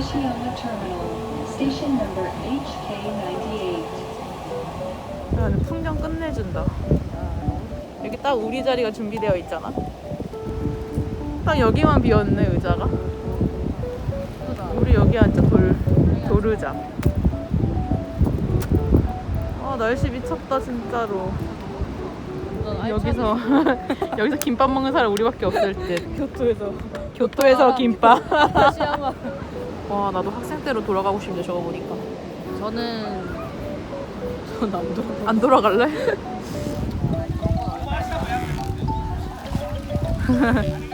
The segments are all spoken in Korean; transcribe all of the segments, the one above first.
Arashiyama Terminal, station number HK98. 야, 근데 풍경 끝내준다. 여기 딱 우리 자리가 준비되어 있잖아. 딱 여기만 비었네 의자가. 우리 여기 앉자 돌 도르자. 아 날씨 미쳤다 진짜로. 여기서 여기서 김밥 먹는 사람 우리밖에 없을 듯. 교토에서 교토에서 김밥. 다시 한번 와 나도 학생 때로 돌아가고 싶네 저거 보니까. 저는 전 남도 안 돌아갈래?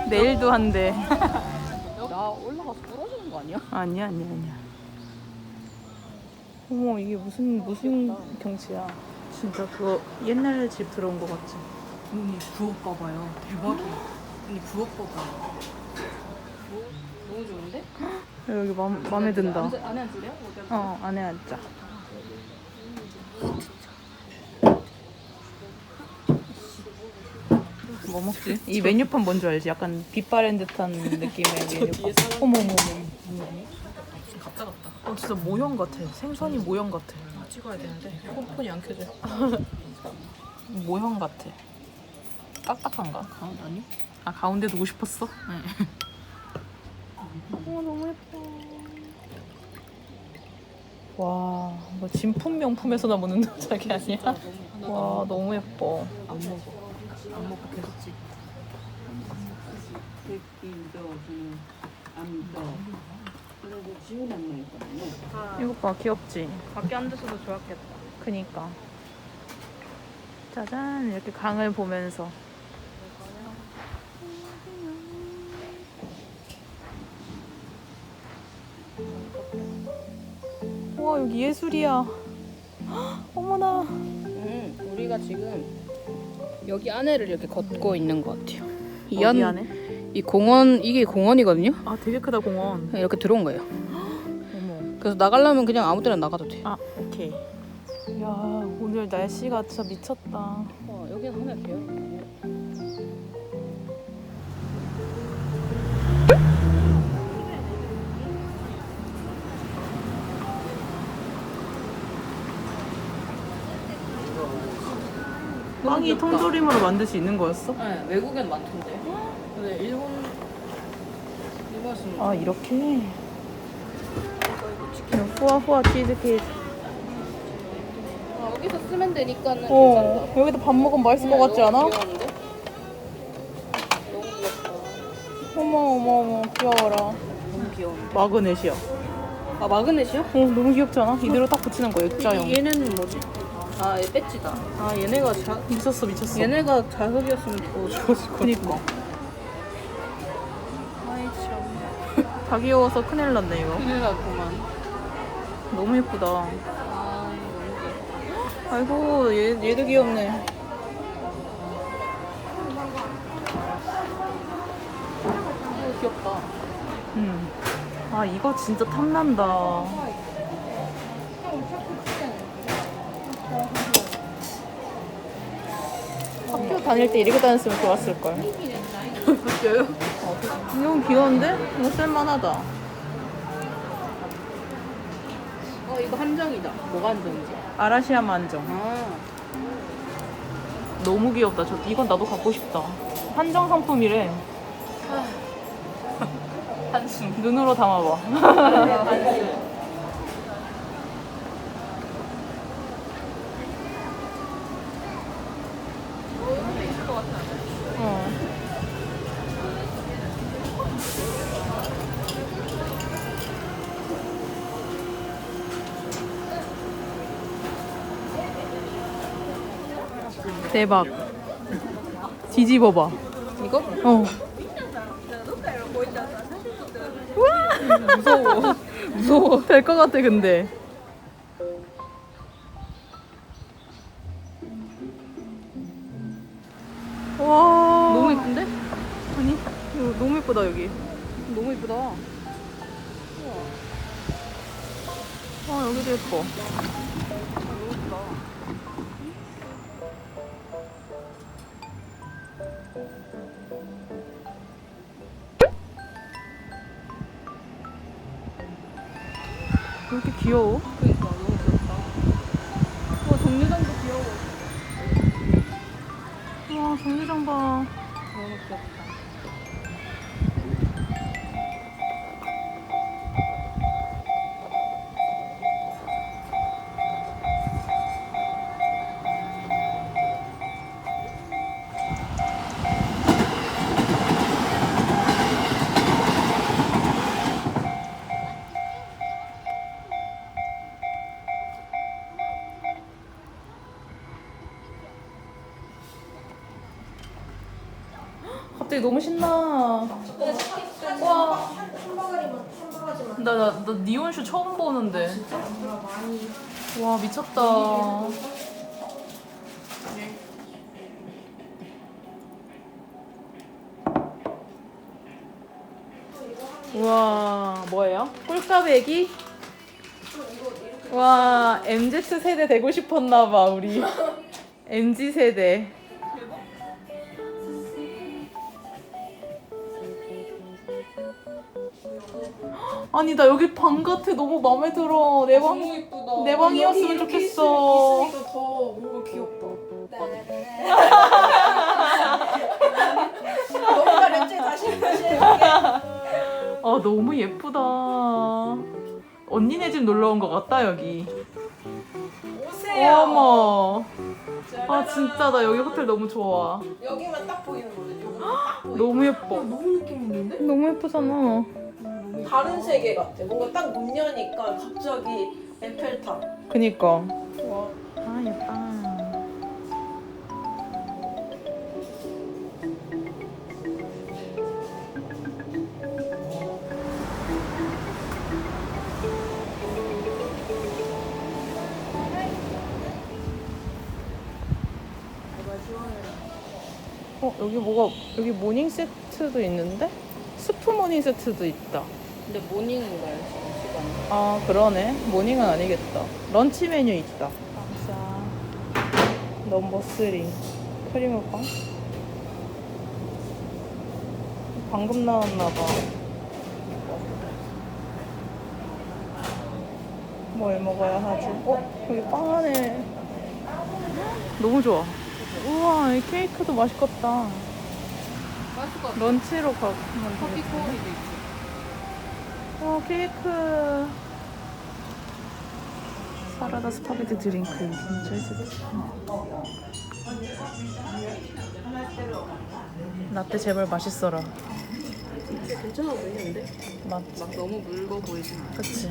내일도 한대. 나 올라가서 부러지는 거 아니야? 아니야 아니야 아니야. 어머 이게 무슨 무슨 경치야? 진짜 그거 옛날 집 들어온 거 같지? 언니 부엌 봐봐요 대박이야 언니 부엌 봐봐요 여기 맘, 마음에 든다. 안에 앉을래요? 어 안에 앉자. 뭐 먹지? 이 메뉴판 뭔지 알지? 약간 빛바랜 듯한 느낌의 메뉴판. 어머 어머 어머. 가짜 같다 어 진짜 모형 같아. 생선이 모형 같아. 찍어야 되는데 폰이 안 켜져 모형 같아. 딱딱한가? 가운 아니? 아 가운데 두고 싶었어? 네. 어 너무 예뻐. 와, 뭐 진품 명품에서 나오는 자기 아니야? 와 너무 예뻐. 안 먹어 안 먹고 계속 찍어 이거 봐 귀엽지? 밖에 앉아서도 좋았겠다. 그니까. 짜잔 이렇게 강을 보면서. 와 여기 예술이야. 헉, 어머나. 음, 우리가 지금 여기 안에를 이렇게 걷고 있는 것 같아요 이 어디 안- 안에? 이 공원 이게 공원이거든요 아 되게 크다 공원. 그냥 이렇게 들어온 거예요 어머. 그래서 나가려면 그냥 아무 데나 나가도 돼 아 오케이. 야 오늘 날씨가 진짜 미쳤다. 어, 여기는 하나 비어 빵이 통조림으로 만들 수 있는 거였어? 네, 외국엔 많던데. 근데 일본 일본에서는 아 이렇게. 후아후아 치즈케이크. 아, 여기서 쓰면 되니까는 어 괜찮다. 여기다 밥 먹으면 맛있을 것 같지 않아? 너무 귀여운데? 너무 귀엽다. 어머 어머 어머 귀여워라. 너무 귀여운데. 마그넷이야. 아 마그넷이요? 어 너무 귀엽지 않아? 이대로 딱 붙이는 거야 X자형. 이- 얘는 뭐지? 아, 얘 배지다. 아, 얘네가 자, 미쳤어 미쳤어. 얘네가 자석이었으면 더 좋았을 것 그니까. 아이 참. 다 귀여워서 큰일 났네 이거. 큰일 났구만. 너무 예쁘다. 아, 너무 아이고 얘 얘도 귀엽네. 귀여워. 귀엽다. 음. 아 이거 진짜 탐난다. 다닐 때 이렇게 다녔으면 좋았을 걸. 웃겨요? 이거 귀여운데? 이거 쓸만하다. 어, 이거 한정이다. 뭐가 한정이지? 아라시아마 한정. 아, 너무 귀엽다. 저 이건 나도 갖고 싶다. 한정 상품이래. 한숨. 눈으로 담아봐. 대박. 뒤집어봐. 이거? 어. 무서워. 무서워. 될 것 같아, 근데. 와. 너무 예쁜데? 아니, 이거 너무 예쁘다, 여기. 너무 예쁘다. 아, 여기도 예뻐. 귀여워? 그러니까 너무 귀엽다. 와 정류장도 귀여워. 와 정류장 봐. 너무 귀엽다. 갑자기 너무 신나. 와. 나, 나, 나 니온슈 처음 보는데. 와, 미쳤다. 우와, 뭐예요? 꿀까베기? 와, MZ 세대 되고 싶었나봐, 우리. MZ 세대. 아니 나 여기 방 같아. 너무 마음에 들어. 내방 예쁘다. 내 방이었으면 좋겠어. 더 뭔가 귀엽다. 뭔가 다시 다시 아 너무 예쁘다. 언니네 집 놀러 온 것 같다 여기. 오세요. 어머. 아 진짜 나 여기 호텔 너무 좋아. 여기만 딱 보이는 거죠. 너무 예뻐. 너무 느낌 있는데? 너무 예쁘잖아 다른 세계 같아. 뭔가 딱 문 여니까 갑자기 에펠탑. 그니까 와. 아 예뻐 어 여기 뭐가 여기 모닝 세트도 있는데 스프 모닝 세트도 있다. 근데 모닝인가요 지금 시간? 아 그러네 모닝은 아니겠다 런치 메뉴 있다 감사 넘버 3 크림빵 방금 나왔나봐 뭘 먹어야 하지? 어? 여기 빵 안에 너무 좋아 우와 이 케이크도 맛있겠다 맛있을 것 같아. 런치로 가면 커피 되겠다 코어리도 있지. 어, 케이크. 사라다 스파게티 드링크 진짜 세트. 라떼 제발 맛있어라. 괜찮아 보이는데? 맞지? 막 너무 묽어 보이진 않아. 그치?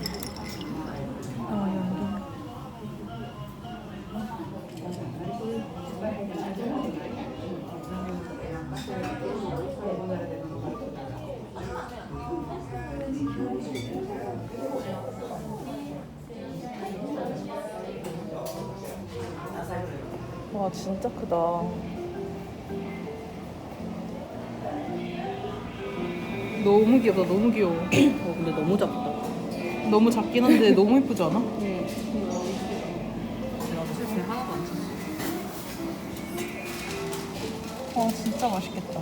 와 진짜 크다. 너무 귀엽다. 너무 귀여워. 어 근데 너무 작다. 너무 작긴 한데 너무 예쁘지 않아? 하나도 안 찼어. 아 진짜 맛있겠다.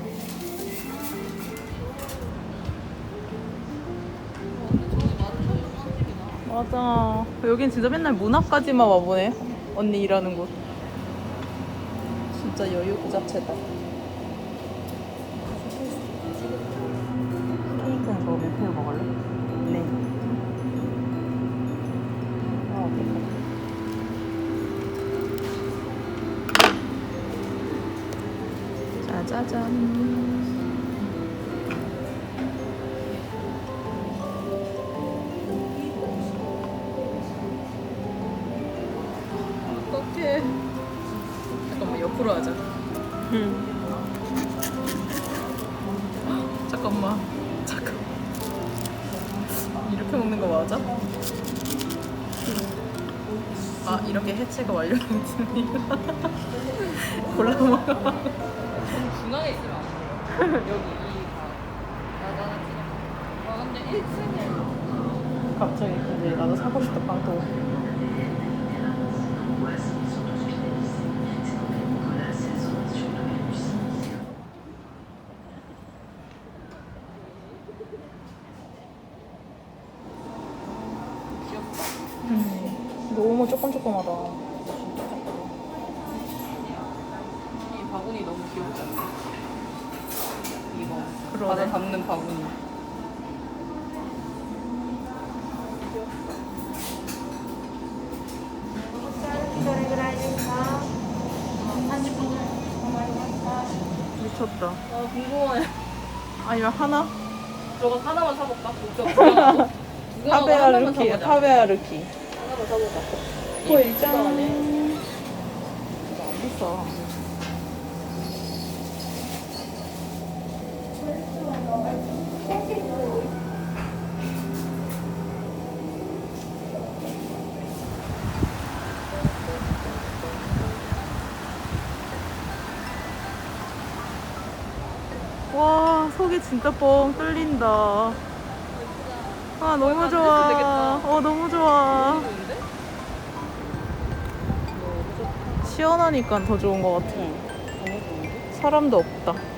맞아. 여긴 진짜 맨날 문학까지만 와보네. 언니 일하는 곳. 진짜 여유 그 자체다. 케이크는 너몇회 먹을래? 네. 아, 어떡해. 짜자잔. 잠깐만. 잠깐. 이렇게 먹는 거 맞아? 아, 이렇게 해체가 쯤이야. 골라 먹어. 중앙에 있으면 안 돼요. 여기 이 방. 나나 찍어. 와 근데 1층에 갑자기 근데 나도 사고 싶다 빵도 귀엽다. 너무 조금조금하다. 이 바구니 너무 귀엽지 않아? 이거 그러네. 바다 담는 바구니. 미쳤다. 아 궁금해. 아니면 하나? 저거 하나만 사볼까? 저 구경하고. 구경하고 타베아 하나만 짠. 짠. 이거 안 비싸. 와, 속이 진짜 뻥 뚫린다. 아, 너무 안 좋아. 어, 너무 좋아. 시원하니까 더 좋은 것 같아. 사람도 없다.